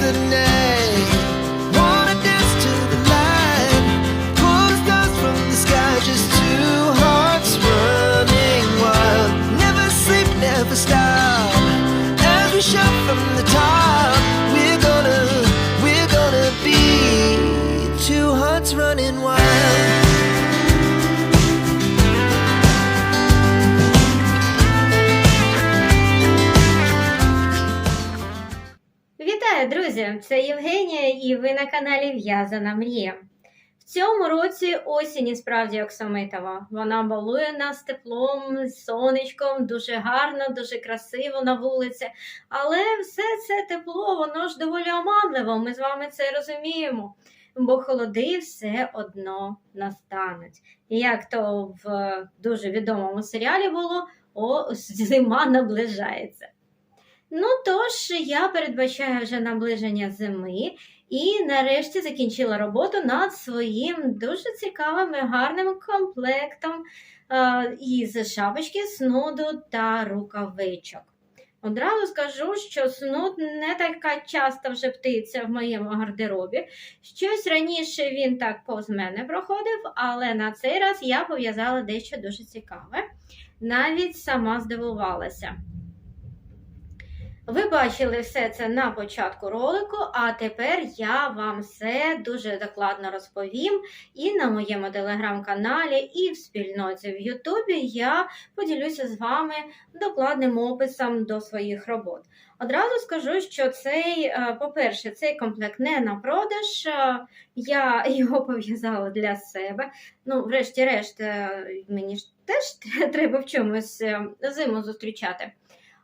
the name. Друзі! Це Євгенія, і ви на каналі В'язана Мрія. В цьому році осінь і справді оксамитова. Вона балує нас теплом, сонечком, дуже гарно, дуже красиво на вулиці. Але все це тепло, воно ж доволі оманливо. Ми з вами це розуміємо. Бо холоди все одно настануть. Як то в дуже відомому серіалі було, о, зима наближається. Ну тож я передбачаю вже наближення зими і нарешті закінчила роботу над своїм дуже цікавим і гарним комплектом е, із шапочки, снуду та рукавичок. Одразу скажу, що снуд не така часто вже птиця в моєму гардеробі. Щось раніше він так повз мене проходив, але на цей раз я пов'язала дещо дуже цікаве. Навіть сама здивувалася. Ви бачили все це на початку ролику, а тепер я вам все дуже докладно розповім. І на моєму телеграм-каналі, і в спільноті в Ютубі я поділюся з вами докладним описом до своїх робот. Одразу скажу, що цей, е, по-перше, цей комплект не на продаж. е, Я його пов'язала для себе. Ну, врешті-решт, е, мені ж теж треба в чомусь зиму зустрічати.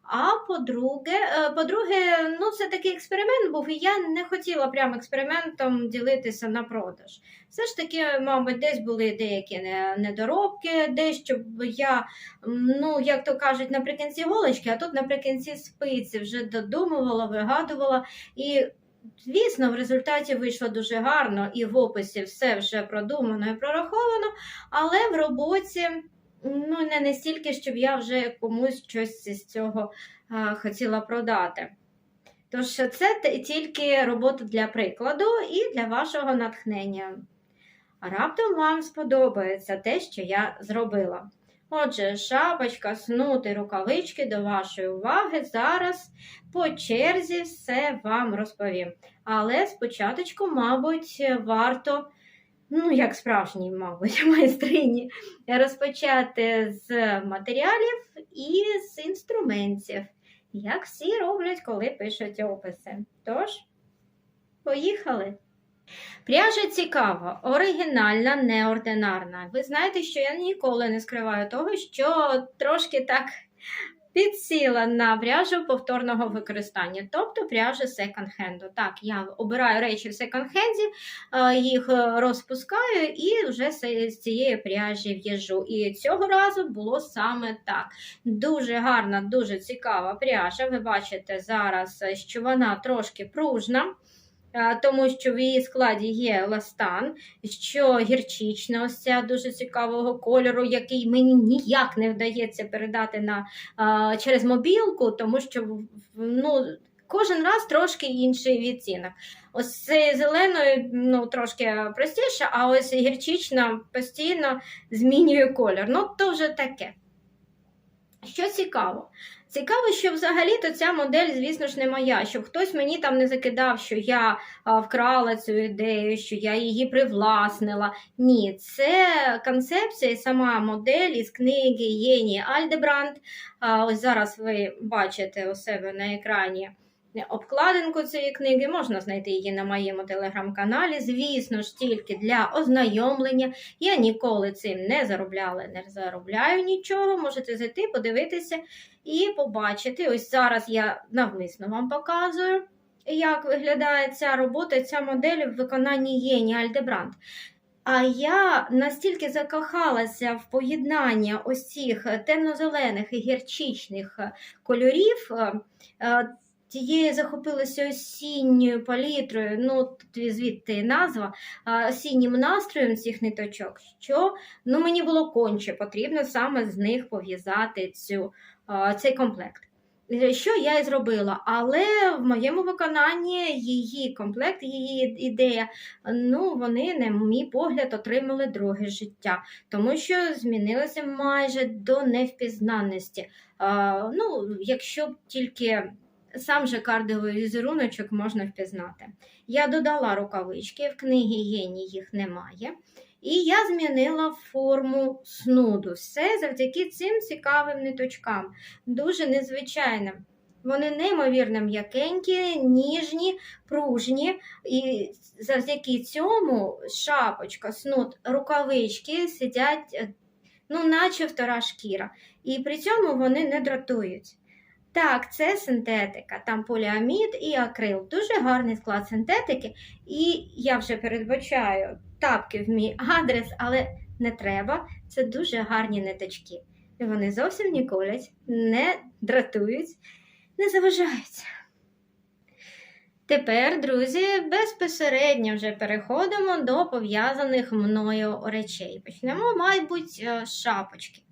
А по-друге, е, по-друге, ну це такий експеримент був, і я не хотіла прям експериментом ділитися на продаж. Все ж таки, мабуть, десь були деякі недоробки, дещо я, ну як то кажуть, наприкінці голочки, а тут наприкінці спиці вже додумувала, вигадувала. І звісно, в результаті вийшло дуже гарно, і в описі все вже продумано і прораховано, але в роботі ну, не настільки, щоб я вже комусь щось з цього а, хотіла продати. Тож це тільки робота для прикладу і для вашого натхнення. Раптом вам сподобається те, що я зробила. Отже, шапочка, снути, рукавички до вашої уваги. Зараз по черзі все вам розповім. Але спочатку, мабуть, варто, ну, як справжній, мабуть, майстрині, розпочати з матеріалів і з інструментів, як всі роблять, коли пишуть описи. Тож, поїхали! Пряжа цікава, оригінальна, неординарна. Ви знаєте, що я ніколи не скриваю того, що трошки так підсіла на пряжу повторного використання, тобто пряжа секонд-хенду. Так, я обираю речі в секонд-хенді, е, їх е, розпускаю і вже з з цієї пряжі в'яжу. І цього разу було саме так. Дуже гарна, дуже цікава пряжа. Ви бачите зараз, е, що вона трошки пружна. Тому що в її складі є ластан, що гірчична, ось ця дуже цікавого кольору, який мені ніяк не вдається передати на, через мобілку, тому що ну, кожен раз трошки інший відтінок. Ось цей зеленою ну, трошки простіше, а ось гірчична постійно змінює колір. Ну, то вже таке. Що цікаво? Цікаво, що взагалі-то ця модель, звісно ж, не моя, щоб хтось мені там не закидав, що я вкрала цю ідею, що я її привласнила. Ні, це концепція і сама модель із книги Єні Альдебранд. Ось зараз ви бачите у себе на екрані обкладинку цієї книги. Можна знайти її на моєму телеграм-каналі. Звісно ж, тільки для ознайомлення. Я ніколи цим не заробляла, не заробляю нічого. Можете зайти, подивитися і побачити. Ось зараз я навмисно вам показую. Як виглядає ця робота, ця модель в виконанні Єні Альдебранд. А я настільки закохалася в поєднання ось цих темно-зелених і гірчичних кольорів, е, тією захопилася осінньою палітрою, ну звідти назва, осіннім настроєм цих ниточок, що ну, мені було конче потрібно саме з них пов'язати цю, цей комплект. Е, Що я і зробила, але в моєму виконанні її комплект, її ідея, ну вони, на мій погляд, отримали друге життя, тому що змінилося майже до невпізнанності. А, ну, якщо б тільки сам же кардовий візеруночок можна впізнати. Я додала рукавички, в книгі Єні їх немає. І я змінила форму снуду. Все завдяки цим цікавим ниточкам. Дуже незвичайним. Вони неймовірно м'якенькі, ніжні, пружні. І завдяки цьому шапочка, снуд, рукавички сидять, е, ну, наче втора шкіра. І при цьому вони не дратують. Так, це синтетика, там поліамід і акрил. Дуже гарний склад синтетики. І я вже передбачаю тапки в мій адрес, але не треба. Це дуже гарні ниточки. І Вони зовсім не колять, не дратують, не заважають. Тепер, друзі, безпосередньо вже переходимо до пов'язаних мною речей. Почнемо, мабуть, з шапочки.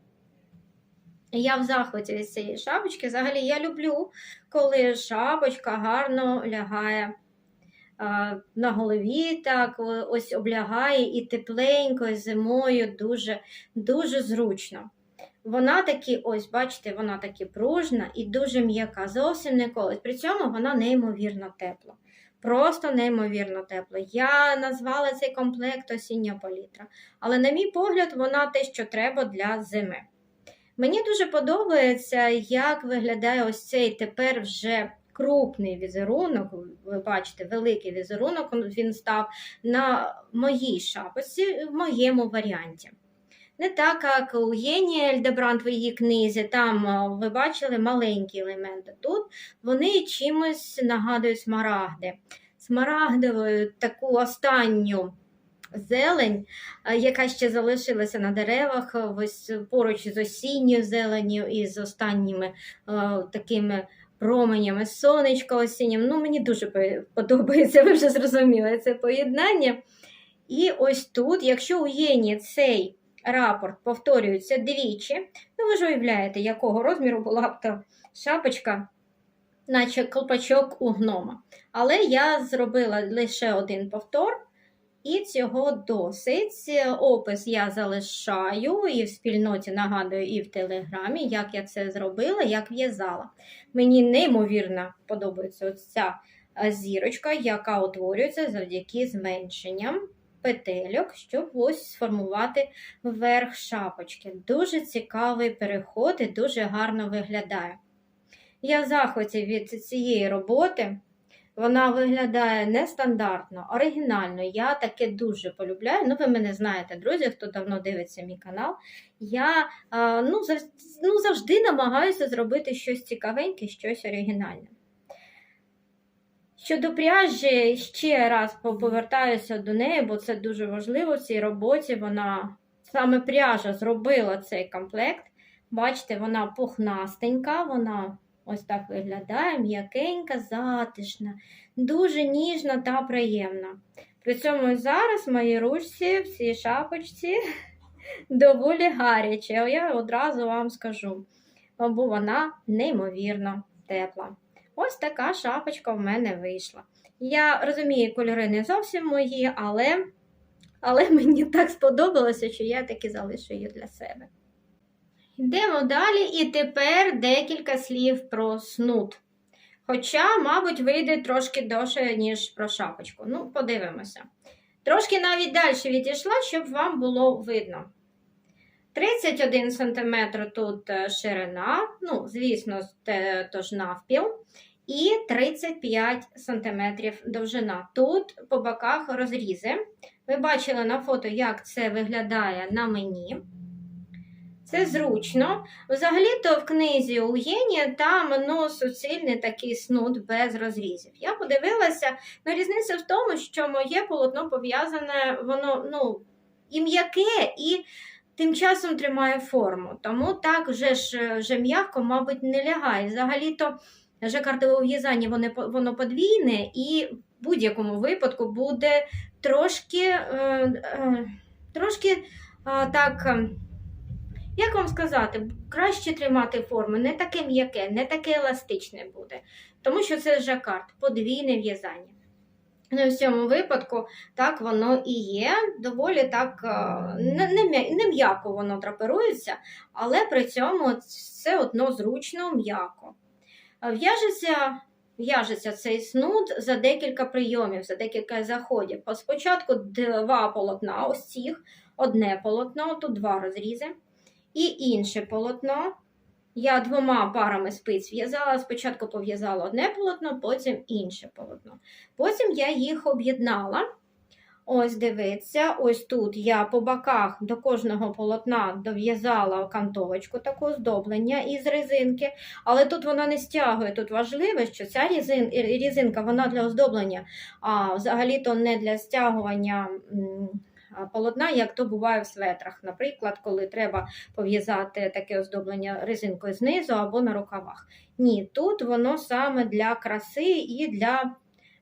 Я в захваті від цієї шапочки. Взагалі я люблю, коли шапочка гарно лягає а, на голові, так ось облягає і тепленько, і зимою дуже, дуже зручно. Вона таки, ось, бачите, вона таки пружна і дуже м'яка, зовсім не колить. При цьому вона неймовірно тепла. Просто неймовірно тепла. Я назвала цей комплект осіння палітра. Але, на мій погляд, вона те, що треба для зими. Мені дуже подобається, як виглядає ось цей тепер вже крупний візерунок. Ви бачите, великий візерунок він став на моїй шапочці в моєму варіанті. Не так, як у Єні Ельдебранд в її книзі, там ви бачили маленькі елементи. Тут вони чимось нагадують смарагди. Смарагдову таку останню зелень, яка ще залишилася на деревах, ось поруч з осінньою зеленню і з останніми такими променями сонечка осіннім. Ну, мені дуже подобається, ви вже зрозуміли це поєднання. І ось тут, якщо у Єні цей рапорт повторюється двічі, ну ви ж уявляєте, якого розміру була б та шапочка, наче колпачок у гнома. Але я зробила лише один повтор. І цього досить. Опис я залишаю і в спільноті нагадую, і в телеграмі, як я це зробила, як в'язала. Мені неймовірно подобається ось ця е, зірочка, яка утворюється завдяки зменшенням петельок, щоб ось сформувати верх шапочки. Дуже цікавий переход і дуже гарно виглядає. Я в від цієї роботи. Вона виглядає нестандартно, оригінально. Я таке дуже полюбляю. Ну, ви мене знаєте, друзі, хто давно дивиться мій канал. Я ну, зав... ну, завжди намагаюся зробити щось цікавеньке, щось оригінальне. Щодо пряжі, ще раз повертаюся до неї, бо це дуже важливо в цій роботі. Вона саме пряжа зробила цей комплект. Бачите, вона пухнастенька, вона ось так виглядає, м'якенька, затишна, дуже ніжна та приємна. При цьому зараз в моїй ручці в цій шапочці доволі гаряче. Я одразу вам скажу, бо вона неймовірно тепла. Ось така шапочка в мене вийшла. Я розумію, кольори не зовсім мої, але, але мені так сподобалося, що я таки залишу її для себе. Йдемо далі, і тепер декілька слів про снуд. Хоча, мабуть, вийде трошки довше, ніж про шапочку. Ну, подивимося. Трошки навіть далі відійшла, щоб вам було видно. 31 см тут е, ширина, ну, звісно, тож навпіл, і 35 см довжина. Тут по боках розрізи. Ви бачили на фото, як це виглядає на мені. Це зручно. Взагалі-то в книзі у там ну, суцільний такий снуд без розрізів. Я подивилася, ну, різниця в тому, що моє полотно пов'язане, воно ну, і м'яке, і тим часом тримає форму. Тому так вже ж вже м'яко, мабуть, не лягає. Взагалі-то жакардове в'язання воно подвійне і в будь-якому випадку буде трошки, е, е, трошки е, так. Як вам сказати, краще тримати форму, не таке м'яке, не таке еластичне буде, тому що це жакард, подвійне в'язання. Ну, в цьому випадку так воно і є. Доволі так е, не, м'яко воно драпирується, але при цьому все одно зручно м'яко. В'яжеться, в'яжеться цей снуд за декілька прийомів, за декілька заходів. Спочатку два полотна, ось цих, одне полотно, тут два розрізи, і інше полотно. Я двома парами спиць в'язала. Спочатку пов'язала одне полотно, потім інше полотно. Потім я їх об'єднала. Ось дивіться, ось тут я по боках до кожного полотна дов'язала кантовочку, таку оздоблення із резинки, але тут вона не стягує. Тут важливо, що ця різин, різинка вона для оздоблення, а взагалі-то не для стягування полотна, як то буває в светрах. Наприклад, коли треба пов'язати таке оздоблення резинкою знизу або на рукавах. Ні, тут воно саме для краси і для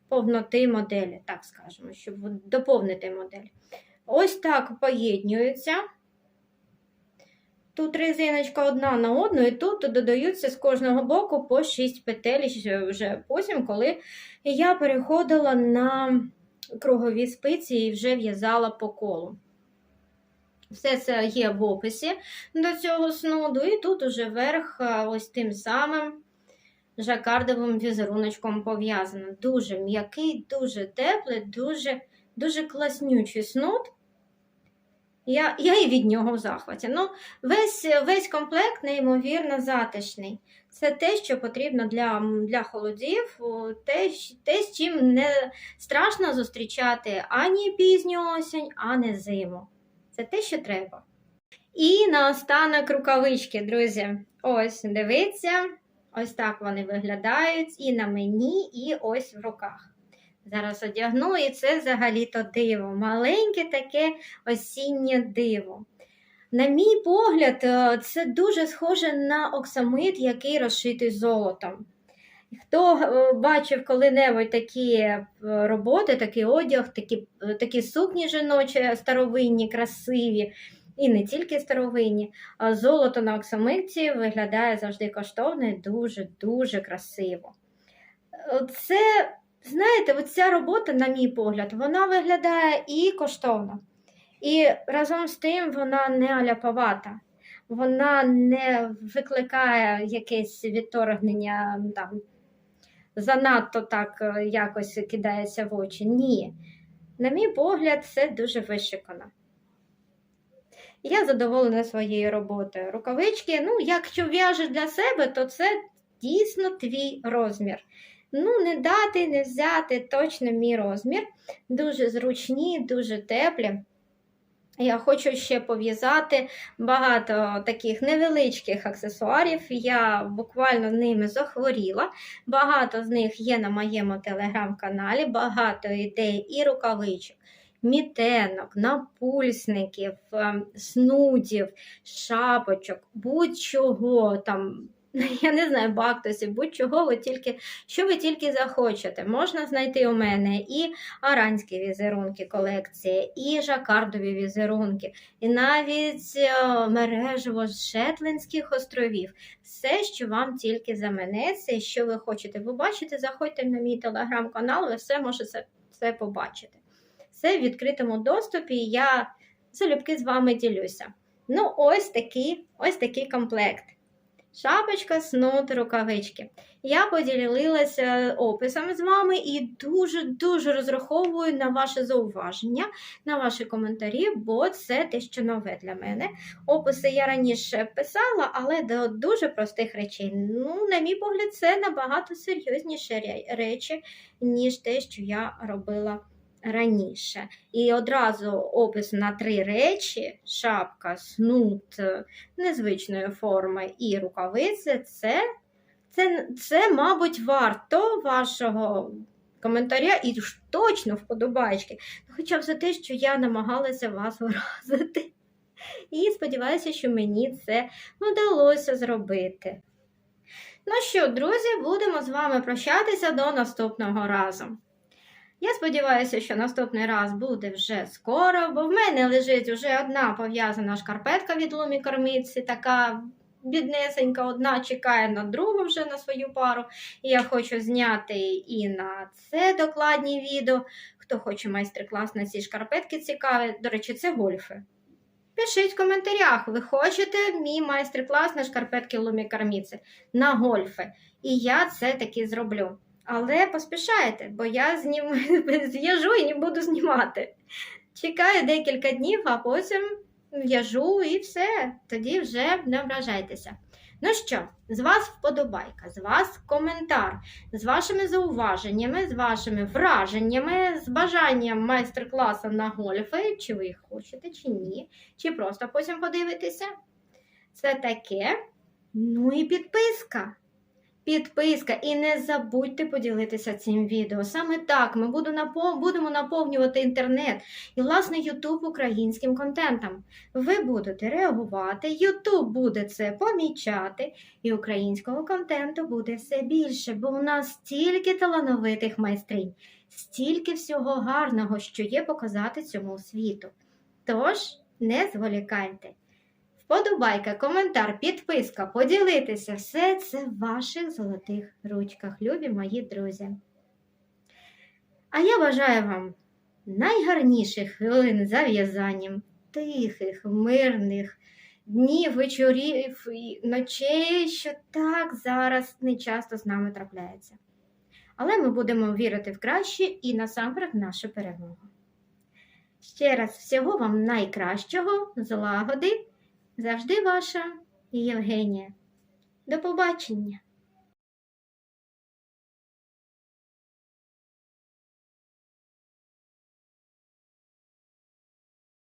повноти моделі, так скажемо, щоб доповнити модель. Ось так поєднюються. Тут резиночка одна на одну, і тут додаються з кожного боку по 6 петель вже потім, коли я переходила на кругові спиці і вже в'язала по колу. Все це є в описі до цього снуду, і тут уже верх ось тим самим жакардовим візеруночком пов'язано. Дуже м'який, дуже теплий, дуже, дуже класнючий снуд. Я, я і від нього в захваті. Ну, весь, весь комплект неймовірно затишний. Це те, що потрібно для, для холодів, те, те, з чим не страшно зустрічати ані пізню осінь, ані зиму. Це те, що треба. І наостанок рукавички, друзі. Ось, дивіться, ось так вони виглядають і на мені, і ось в руках. Зараз одягну, і це взагалі-то диво. Маленьке таке осіннє диво. На мій погляд, е, це дуже схоже на оксамит, який розшитий золотом. Хто е, бачив коли-небудь такі е, роботи, такий одяг, такі, такі сукні жіночі, старовинні, красиві, і не тільки старовинні, а золото на оксамитці виглядає завжди коштовно і дуже-дуже красиво. Це, знаєте, от ця робота, на мій погляд, вона виглядає і коштовно. І разом з тим вона не аляповата. Вона не викликає якесь відторгнення там, занадто так е, якось кидається в очі. Ні. На мій погляд, це дуже вишикано. Я задоволена своєю роботою. Рукавички, ну, якщо в'яжеш для себе, то це дійсно твій розмір. Ну, не дати, не взяти точно мій розмір. Дуже зручні, дуже теплі. Я хочу ще пов'язати багато таких невеличких аксесуарів. Я буквально ними захворіла. Багато з них є на моєму телеграм-каналі, багато ідей і рукавичок, мітенок, напульсників, ем, снудів, шапочок, будь-чого там. Я не знаю, бактусів, будь-чого ви тільки, що ви тільки захочете. Можна знайти у мене і аранські візерунки колекції, і жакардові візерунки, і навіть е, мережево з островів. Все, що вам тільки заманеться, що ви хочете побачити, заходьте на мій телеграм-канал, ви все можете це побачити. Все в відкритому доступі, я залюбки з вами ділюся. Ну, ось такий, ось такий комплект. Шапочка, снуд, рукавички. Я поділилася описом з вами і дуже-дуже розраховую на ваше зауваження, на ваші коментарі, бо це те, що нове для мене. Описи я раніше писала, але до дуже простих речей. Ну, на мій погляд, це набагато серйозніші речі, ніж те, що я робила раніше. І одразу опис на три речі: шапка, снуд е, незвичної форми і рукавиці це, це, це мабуть, варто вашого коментаря і точно вподобайки. Хоча б за те, що я намагалася вас вразити. І сподіваюся, що мені це вдалося зробити. Ну що, друзі, будемо з вами прощатися до наступного разу. Я сподіваюся, що наступний раз буде вже скоро, бо в мене лежить вже одна пов'язана шкарпетка від лумі кормиці, така біднесенька, одна чекає на другу вже на свою пару. І я хочу зняти і на це докладні відео. Хто хоче майстер-клас на ці шкарпетки цікаві, до речі, це гольфи. Пишіть в коментарях, ви хочете мій майстер-клас на шкарпетки Лумі Карміці на гольфи. І я це таки зроблю. Але поспішайте, бо я знім... з'їжджу і не буду знімати. Чекаю декілька днів, а потім в'яжу і все. Тоді вже не ображайтеся. Ну що, з вас вподобайка, з вас коментар, з вашими зауваженнями, з вашими враженнями, з бажанням майстер-класу на гольфи, чи ви їх хочете, чи ні, чи просто потім подивитеся. Це таке. Ну і підписка. Підписка. І не забудьте поділитися цим відео. Саме так ми будемо наповнювати інтернет і, власне, YouTube українським контентом. Ви будете реагувати, YouTube буде це помічати, і українського контенту буде все більше, бо у нас стільки талановитих майстринь, стільки всього гарного, що є показати цьому світу. Тож, не зволікайте. Вподобайка, коментар, підписка, поділитися все це в ваших золотих ручках, любі мої друзі. А я бажаю вам найгарніших хвилин за в'язанням, тихих, мирних днів, вечорів і ночей, що так зараз не часто з нами трапляється. Але ми будемо вірити в краще і насамперед в нашу перемогу. Ще раз всього вам найкращого, злагоди. Завжди ваша Євгенія. До побачення!